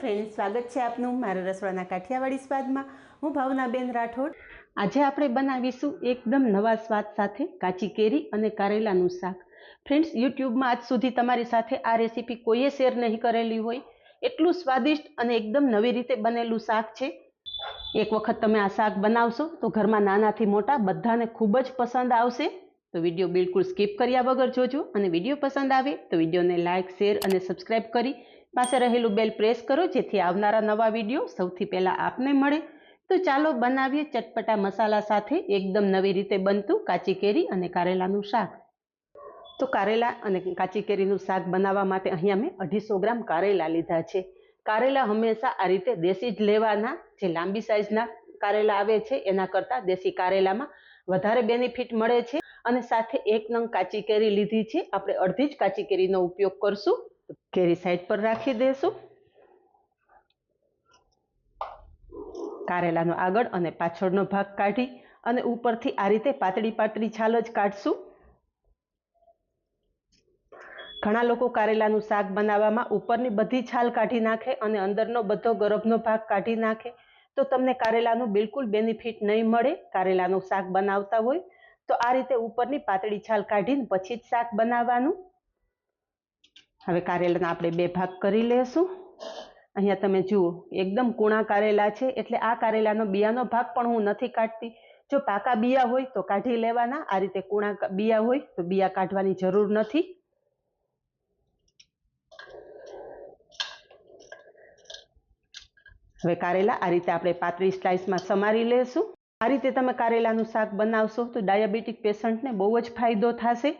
Friend સ્વાગત છે આપનું. મારા રસોડાના કાઠિયાવાડી સ્વાદમાં. હું ભાવનાબેન રાઠોડ. આજે આપણે બનાવીશું એકદમ નવા સ્વાદ સાથે કાચી કેરી અને કારેલાનું શાક. ફ્રેન્ડ્સ યુટ્યુબમાં આજ સુધી તમારી સાથે આ રેસીપી કોઈએ શેર નહીં કરેલી હોય, એટલું સ્વાદિષ્ટ અને એકદમ નવી રીતે બનેલું શાક છે. એક વખત તમે આ શાક બનાવશો તો ઘરમાં નાનાથી મોટા બધાને ખૂબ જ પસંદ આવશે. તો વીડિયો બિલકુલ સ્કીપ કર્યા વગર જોજો અને વીડિયો પસંદ આવે તો વિડીયોને લાઇક શેર અને સબસ્ક્રાઈબ કરી પાસે રહેલું બેલ પ્રેસ કરો, જેથી આવનારા નવા વીડિયો સૌથી પહેલાં આપને મળે. તો ચાલો બનાવીએ ચટપટા મસાલા સાથે એકદમ નવી રીતે બનતું કાચી કેરી અને કારેલાનું શાક. તો કારેલા અને કાચી કેરીનું શાક બનાવવા માટે અહીંયા મેં અઢીસો ગ્રામ કારેલા લીધા છે. કારેલા હંમેશા આ રીતે દેશી જ લેવાના, જે લાંબી સાઇઝના કારેલા આવે છે, એના કરતાં દેશી કારેલામાં વધારે બેનિફિટ મળે છે. અને સાથે એક નંગ કાચી કેરી લીધી છે. આપણે અડધી જ કાચી કેરીનો ઉપયોગ કરશું. કેરી સાઈડ પર રાખી દેશું. કારેલાનો આગળ અને પાછળનો ભાગ કાઢી અને ઉપરથી આ રીતે પાતળી પાતળી છાલ જ કાઢશું. ઘણા લોકો કારેલાનું શાક બનાવવામાં ઉપરની બધી છાલ કાઢી નાખે અને અંદરનો બધો ગરબનો ભાગ કાઢી નાખે. તો તમને કારેલાનું બિલકુલ બેનિફિટ નહીં મળે, કારેલાનું શાક બનાવતા હોય. તો આ રીતે ઉપરની પાતળી છાલ કાઢીને પછી જ શાક બનાવવાનું. હવે કારેલાના આપણે બે ભાગ કરી લેશું. અહીંયા તમે જુઓ, એકદમ કૂણા કારેલા છે, એટલે આ કારેલાનો બિયાનો ભાગ પણ હું નથી કાઢતી. જો પાકા બિયા હોય તો કાઢી લેવાના. આ રીતે કૂણા બિયા હોય તો બિયા કાઢવાની જરૂર નથી. હવે કારેલા આ રીતે આપણે પાતળી સ્લાઇસમાં સમારી લેશું. આ રીતે તમે કારેલાનું શાક બનાવશો તો ડાયાબિટીક પેશન્ટને બહુ જ ફાયદો થશે.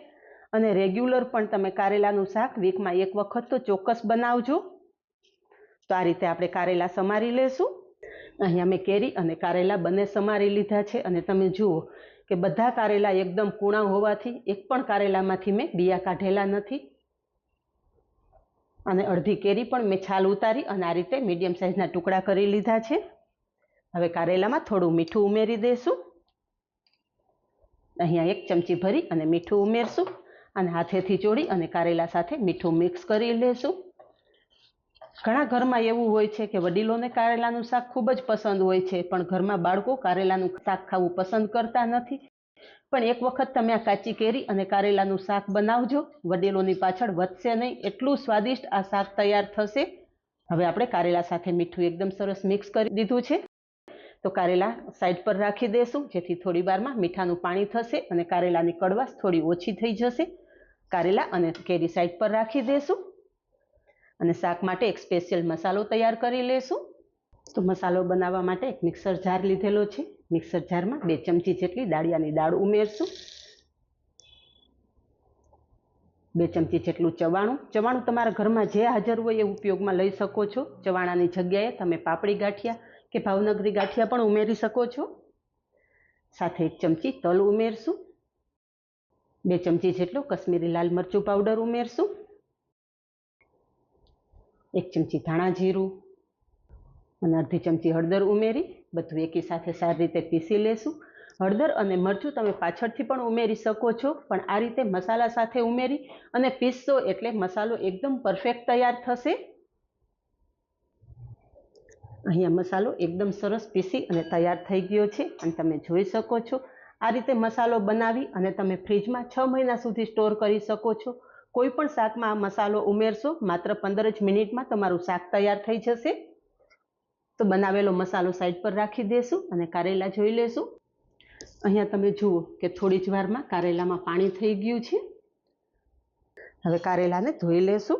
અને રેગ્યુલર પણ તમે કારેલાનું શાક વીકમાં એક વખત તો ચોક્કસ બનાવજો. તો આ રીતે આપણે કારેલા સમારી લેશું. અહીંયા મેં કેરી અને કારેલા બંને સમારી લીધા છે અને તમે જુઓ કે બધા કારેલા એકદમ કૂણા હોવાથી એક પણ કારેલામાંથી મેં બિયા કાઢેલા નથી. અને અડધી કેરી પણ મેં છાલ ઉતારી અને આ રીતે મીડિયમ સાઇઝના ટુકડા કરી લીધા છે. હવે કારેલામાં થોડું મીઠું ઉમેરી દઈશું અહીંયા એક ચમચી ભરી અને મીઠું ઉમેરશું. અને હાથેથી ચોળી અને કારેલા સાથે મીઠું મિક્સ કરી લેશું. ઘણા ઘરમાં એવું હોય છે કે વડીલોને કારેલાનું શાક ખૂબ જ પસંદ હોય છે, પણ ઘરમાં બાળકો કારેલાનું શાક ખાવું પસંદ કરતા નથી. પણ એક વખત તમે આ કાચી કેરી અને કારેલાનું શાક બનાવજો, વડીલોની પાછળ વધશે નહીં, એટલું સ્વાદિષ્ટ આ શાક તૈયાર થશે. હવે આપણે કારેલા સાથે મીઠું એકદમ સરસ મિક્સ કરી દીધું છે. તો કારેલા સાઈડ પર રાખી દેશું, જેથી થોડી વારમાં મીઠાનું પાણી થશે અને કારેલાની કડવાશ થોડી ઓછી થઈ જશે. કારેલા અને કેરી સાઈડ પર રાખી દેશું. અને શાક માટે એક સ્પેશિયલ મસાલો તૈયાર કરી લેશું. તો મસાલો બનાવવા માટે એક મિક્સર જાર લીધેલો છે. મિક્સર જારમાં બે ચમચી જેટલી દાળિયાની દાળ ઉમેરશું. બે ચમચી જેટલું ચવાણું. ચવાણું તમારા ઘરમાં જે હાજર હોય એ ઉપયોગમાં લઈ શકો છો. ચવાણાની જગ્યાએ તમે પાપડી ગાંઠિયા કે ભાવનગરી ગાંઠિયા પણ ઉમેરી શકો છો. સાથે એક ચમચી તલ ઉમેરશું. બે ચમચી જેટલો કશ્મીરી લાલ મરચું પાવડર ઉમેરશું. એક ચમચી ધાણા જીરું અને અડધી ચમચી હળદર ઉમેરી, બધું એકી સાથે સારી રીતે પીસી લેશું. હળદર અને મરચું તમે પાછળથી પણ ઉમેરી શકો છો, પણ આ રીતે મસાલા સાથે ઉમેરી અને પીસશો એટલે મસાલો એકદમ પરફેક્ટ તૈયાર થશે. અહીંયા મસાલો એકદમ સરસ પીસી અને તૈયાર થઈ ગયો છે, અને તમે જોઈ શકો છો આ રીતે મસાલો બનાવી અને તમે ફ્રીજમાં છ મહિના સુધી સ્ટોર કરી શકો છો. કોઈ પણ શાકમાં આ મસાલો ઉમેરશો, માત્ર પંદર જ મિનિટમાં તમારું શાક તૈયાર થઈ જશે. તો બનાવેલો મસાલો સાઈડ પર રાખી દેશું અને કારેલા જોઈ લેશું. અહીંયા તમે જુઓ કે થોડી જ વારમાં કારેલામાં પાણી થઈ ગયું છે. હવે કારેલાને ધોઈ લેશું.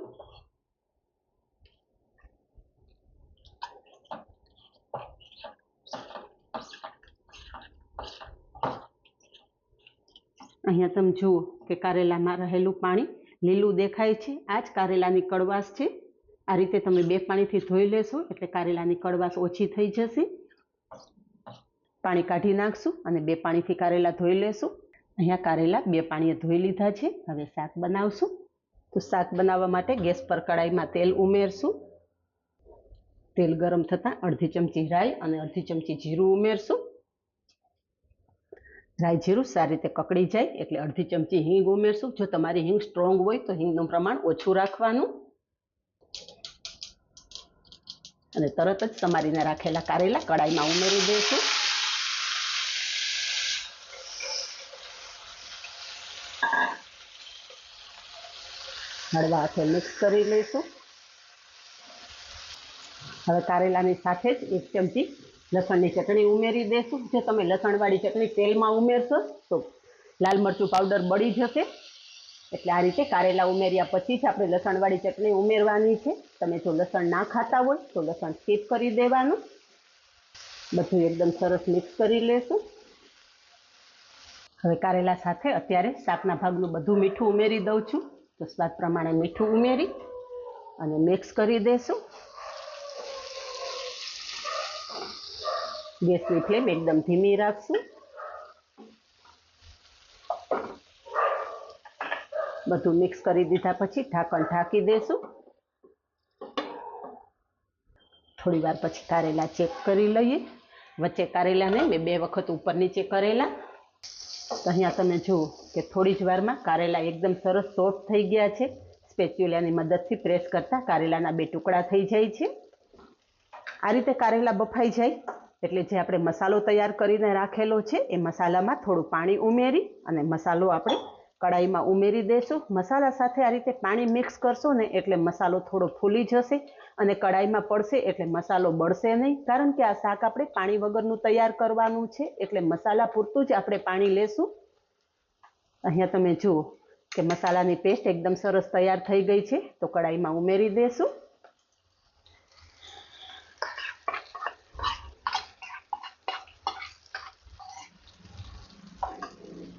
અહીંયા તમે જુઓ કે કારેલામાં રહેલું પાણી લીલું દેખાય છે. આ જ કારેલાની કડવાશ છે. આ રીતે તમે બે પાણીથી ધોઈ લેશો એટલે કારેલાની કડવાશ ઓછી થઈ જશે. પાણી કાઢી નાખશું અને બે પાણીથી કારેલા ધોઈ લેશું. અહીંયા કારેલા બે પાણીએ ધોઈ લીધા છે. હવે શાક બનાવશું. તો શાક બનાવવા માટે ગેસ પર કડાઈમાં તેલ ઉમેરશું. તેલ ગરમ થતાં અડધી ચમચી રાઈ અને અડધી ચમચી જીરું ઉમેરશું. રાઈ જીરું, સારી રીતે કકડી જાય, એટલે અડધી ચમચી હિંગ ઉમેરશું. જો તમારી હિંગ સ્ટ્રોંગ હોય તો હિંગનું પ્રમાણ ઓછું રાખવાનું. અને તરત જ સમારીને રાખેલા કારેલા કડાઈમાં ઉમેરી દઈશું. હળવા હાથે મિક્સ કરી લઈશું. હવે કારેલાની સાથે જ એક ચમચી લસણની ચટણી ઉમેરી દેશું. જો તમે લસણવાળી ચટણી તેલમાં ઉમેરશો તો લાલ મરચું પાવડર બળી જશે. એટલે આ રીતે કારેલા ઉમેર્યા પછી જ આપણે લસણવાળી ચટણી ઉમેરવાની છે. તમે જો લસણ ના ખાતા હોય તો લસણ સ્કીપ કરી દેવાનું. બધું એકદમ સરસ મિક્સ કરી લેશું. હવે કારેલા સાથે અત્યારે શાકના ભાગનું બધું મીઠું ઉમેરી દઉં છું. તો સ્વાદ પ્રમાણે મીઠું ઉમેરી અને મિક્સ કરી દેશું. ગેસની ફ્લેમ એકદમ ધીમી રાખશું બધું મિક્સ કરી દીધા પછી ઢાંકણ ઢાંકી દેશું. થોડી વાર પછી કારેલા ચેક કરી લઈએ. વચ્ચે કારેલાને મેં બે વખત ઉપર નીચે કરેલા. તો અહીંયા તમે જુઓ કે થોડી જ વારમાં કારેલા એકદમ સરસ સોફ્ટ થઈ ગયા છે. સ્પેચ્યુલાની મદદથી પ્રેસ કરતાં કારેલાના બે ટુકડા થઈ જાય છે. આ રીતે કારેલા બફાઈ જાય. એટલે જે આપણે મસાલો તૈયાર કરીને રાખેલો છે, એ મસાલામાં થોડું પાણી ઉમેરી અને મસાલો આપણે કડાઈમાં ઉમેરી દઈશું મસાલા સાથે આ રીતે પાણી મિક્સ કરશો ને એટલે મસાલો થોડો ફૂલી જશે અને કડાઈમાં પડશે એટલે મસાલો બળશે નહીં. કારણ કે આ શાક આપણે પાણી વગરનું તૈયાર કરવાનું છે, એટલે મસાલા પૂરતું જ આપણે પાણી લેશું. અહીંયા તમે જુઓ કે મસાલાની પેસ્ટ એકદમ સરસ તૈયાર થઈ ગઈ છે, તો કડાઈમાં ઉમેરી દઈશું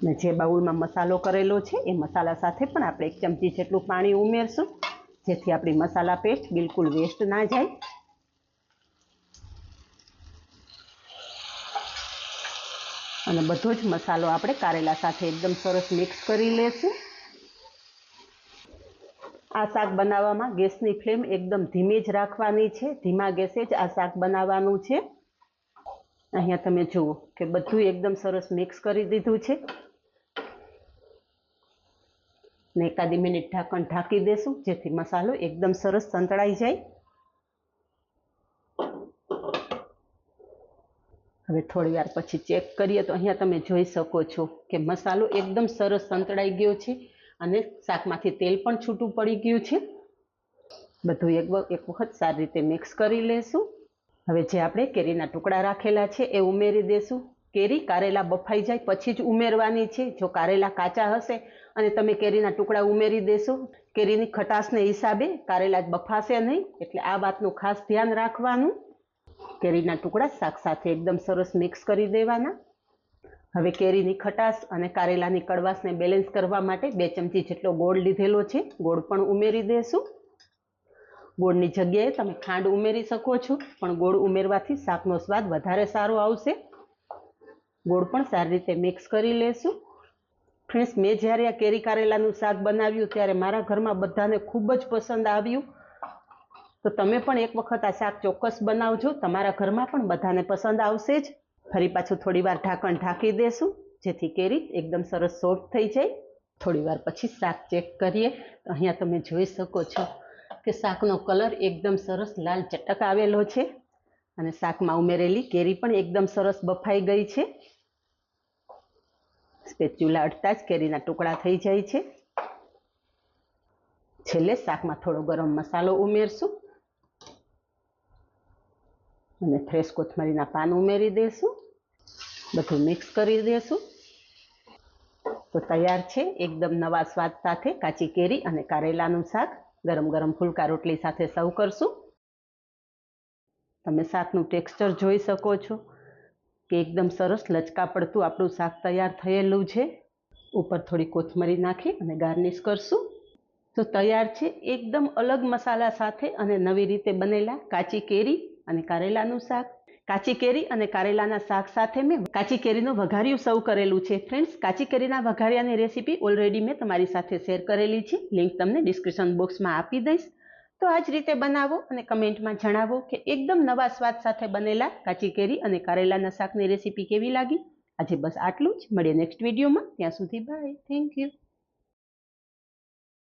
ને જે બાઉલમાં મસાલો કરેલો છે, એ મસાલા સાથે પણ આપણે એક ચમચી જેટલું પાણી ઉમેરશું, જેથી આપણી મસાલા પેસ્ટ બિલકુલ વેસ્ટ ના જાય. અને બધો જ મસાલો આપણે કારેલા સાથે એકદમ સરસ મિક્સ કરી લેશું. આ શાક બનાવવામાં ગેસની ફ્લેમ એકદમ ધીમી જ રાખવાની છે. ધીમા ગેસે જ આ શાક બનાવવાનું છે. અહીંયા તમે જુઓ કે બધું એકદમ સરસ મિક્સ કરી દીધું છે. ને એકાદી મિનિટ ઢાંકણ ઢાંકી દેશું, જેથી મસાલો એકદમ સરસ સંતળાઈ જાય. હવે થોડી વાર પછી ચેક કરીએ તો અહીંયા તમે જોઈ શકો છો કે મસાલો એકદમ સરસ સંતળાઈ ગયો છે અને શાકમાંથી તેલ પણ છૂટું પડી ગયું છે. બધું એક એક વખત સારી રીતે મિક્સ કરી લેશું. હવે જે આપણે કેરીના ટુકડા રાખેલા છે એ ઉમેરી દેશું. કેરી કારેલા બફાઈ જાય, પછી જ ઉમેરવાની છે. જો કારેલા કાચા હશે અને તમે કેરીના ટુકડા ઉમેરી દેશો. કેરીની ખટાશને હિસાબે કારેલા બફાશે નહીં, એટલે આ વાતનું ખાસ ધ્યાન રાખવાનું. કેરીના ટુકડા શાક સાથે એકદમ સરસ મિક્સ કરી દેવાના. હવે કેરીની ખટાશ અને કારેલાની કડવાશને બેલેન્સ કરવા માટે બે ચમચી જેટલો ગોળ લીધેલો છે. ગોળ પણ ઉમેરી દેશું. ગોળની જગ્યાએ તમે ખાંડ ઉમેરી શકો છો, પણ ગોળ ઉમેરવાથી શાકનો સ્વાદ વધારે સારો આવશે. ગોળ પણ સારી રીતે મિક્સ કરી લેશું. ફ્રેન્ડ્સ મેં જ્યારે આ કેરી કારેલાનું શાક બનાવ્યું ત્યારે મારા ઘરમાં બધાને ખૂબ જ પસંદ આવ્યું. તો તમે પણ એક વખત આ શાક ચોક્કસ બનાવજો. તમારા ઘરમાં પણ બધાને પસંદ આવશે જ. ફરી પાછું થોડીવાર ઢાંકણ ઢાંકી દેશું, જેથી કેરી એકદમ સરસ સોફ્ટ થઈ જાય. થોડીવાર પછી શાક ચેક કરીએ. તો અહીંયા તમે જોઈ શકો છો કે શાકનો કલર એકદમ સરસ લાલ ચટક આવેલો છે અને શાકમાં ઉમેરેલી કેરી પણ એકદમ સરસ બફાઈ ગઈ છે. સ્પેચ્યુલા અડતા જ કેરીના ટુકડા થઈ જાય છે. છેલ્લે શાકમાં થોડો ગરમ મસાલો ઉમેરશું. અને ફ્રેશ કોથમરીના પાન ઉમેરી દઈશું બધું મિક્સ કરી દઈશું તો તૈયાર છે એકદમ નવા સ્વાદ સાથે કાચી કેરી અને કારેલાનું શાક. ગરમ ગરમ ફૂલકા રોટલી સાથે સર્વ કરશું. તમે શાકનું ટેક્સચર જોઈ શકો છો. કે એકદમ સરસ લચકા પડતું આપણું શાક તૈયાર થયેલું છે. ઉપર થોડી કોથમરી નાખી અને ગાર્નિશ કરશું. તો તૈયાર છે એકદમ અલગ મસાલા સાથે અને નવી રીતે બનેલા કાચી કેરી અને કારેલાનું શાક. કાચી કેરી અને કારેલાના શાક સાથે મેં કાચી કેરીનું વઘારિયું સર્વ કરેલું છે. ફ્રેન્ડ્સ, કાચી કેરીના વઘારિયાની રેસીપી ઓલરેડી મેં તમારી સાથે શેર કરેલી છે. લિંક તમને ડિસ્ક્રિપ્શન બોક્સમાં આપી દઈશ. તો આ જ રીતે બનાવો અને કમેન્ટમાં જણાવો કે એકદમ નવા સ્વાદ સાથે બનેલા કાચી કેરી અને કારેલાના શાકની રેસીપી કેવી લાગી? આજે બસ આટલું જ. મળીએ નેક્સ્ટ વિડીયોમાં ત્યાં સુધી બાય થેન્ક યુ